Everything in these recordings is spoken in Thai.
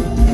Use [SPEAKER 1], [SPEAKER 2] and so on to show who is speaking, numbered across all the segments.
[SPEAKER 1] you.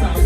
[SPEAKER 1] สาว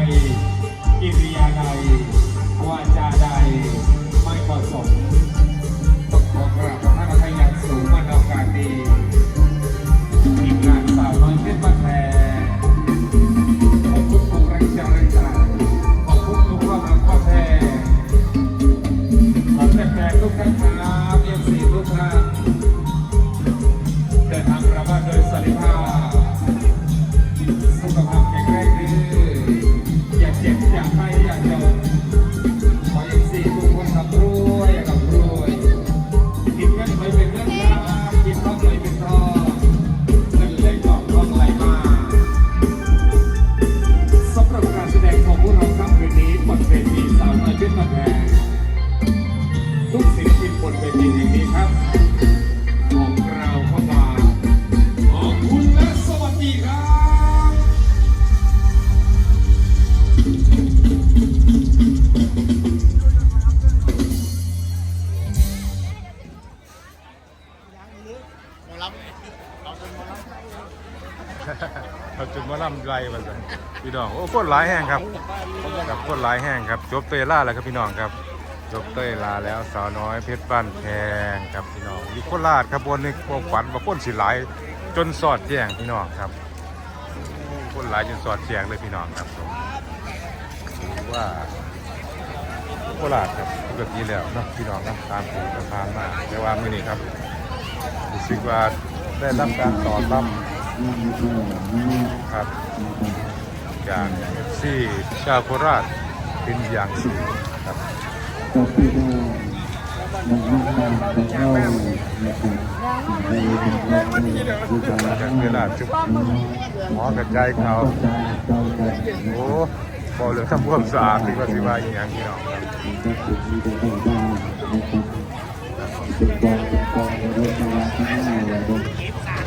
[SPEAKER 1] เราจุดมาล่ำไรมาสิพี่น้องโอ้โคนหลายแห้งครับกับ
[SPEAKER 2] โคนหลายแห้งครับจบเตยล่าแล้วครับพี่น้องครับจบเตยลาแล้วสาวน้อยเพชรบ้านแพงครับพี่น้องมีโคราชครับบนนี้พวกฝันว่าคนสิหลายจนสอดแจ้งพี่น้องครับคนหลายจนสอดแจ้งเลยพี่น้องครับผมถือว่าโคราชครับปกติแล้วนะพี่น้องนะตามผมสะพานมาแต่ว่ามื่อนี้ครับรู้สึกว่าได้รับการตอบรับ ครับ จากที่ชาวโคราชเป็นอย่างสูงครับจากเวลาจุบหมอกระจายเขาโอ้บอกเรื่อทำความสะอาดที่ว่าสิว่าอย่างที่น้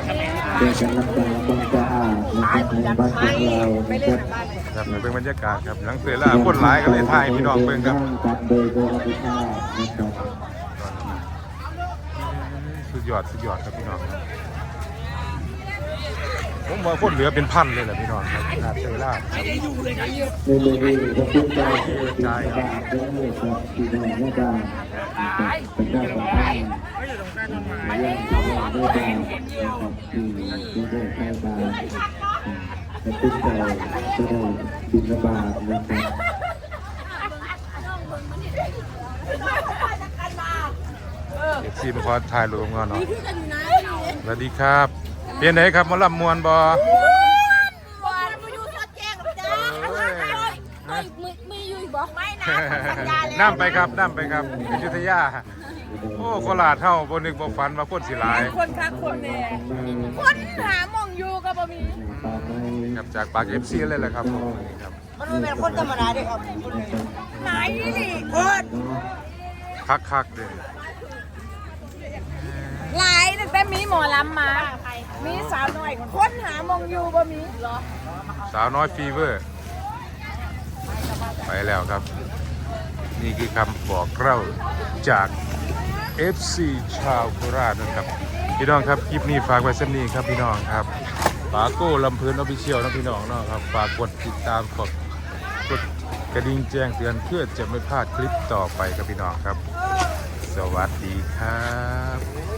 [SPEAKER 2] เพื่องครับ
[SPEAKER 3] ในบ้านของเรานะ
[SPEAKER 2] ครับมันเป็นบรรยากาศครับหลังเสือล่าคนหลายก็เลยถ่ายพี่น้องเบิ่งครับ
[SPEAKER 3] โดยโดยรับผิดชอบนะครับ
[SPEAKER 2] สุดยอดสุดยอดครับพี่น้อง ผมว่าคนเหลือเป็นพันเลยแหละพี่น้องครับขนาดเสือล่า
[SPEAKER 3] ในเรื่องนี้พระพุทธเจ้าเป็นพระบาทเจ้าครับที่ได้แม่ดาเป็นเจ้าของท่านเรื่องที่ได้ดานะครับที่ที่ได้แม่ดาพระพุทธเจ้าจะได้บิณฑบาตนะครับ
[SPEAKER 2] เด็กซีมาขอถ่ายรูปงอนเนาะสวัสดีครับ เป็นไหนครับหมาลำมวนบอ
[SPEAKER 4] บอลมาอยู่สอดแจ้งกับจ้าไม่มือมืออยู่บอกไม่นะสัญญาแล้ว
[SPEAKER 2] น้ำไปครับน้ำไปครับอยุธยา โอ้โคราชเท่าบนนึกบ่ฝันว่าคนสิหลาย
[SPEAKER 4] คนคักคนแน่คนหามองอยู่กับบะมี
[SPEAKER 3] ต่อไป
[SPEAKER 2] ครับจากปากเอฟซีเลยแหละครับผมครับ
[SPEAKER 4] มันเป็นคนธรรมดาเด็กครับไหนนี่คน
[SPEAKER 2] คักคักๆเลย
[SPEAKER 4] หลาย ตั้งแต่มีหมอลำมา มีสาวน่อยค้นหามองอยู่บะมี
[SPEAKER 2] สาวน้อยฟีเวอร์ ไปแล้วครับ นี่คือคำบอกเล่าจาก FC ชาวโคราชนะครับ พี่น้องครับคลิปนี้ฝากไว้สักนี้ครับพี่น้องครับปาโก้ลำพลินออฟฟิเชียลนะพี่น้องเนาะครับฝากกดติดตามกดกดกระดิ่งแจ้งเตือนเพื่อจะไม่พลาดคลิปต่อไปครับพี่น้องครับ สวัสดีครับ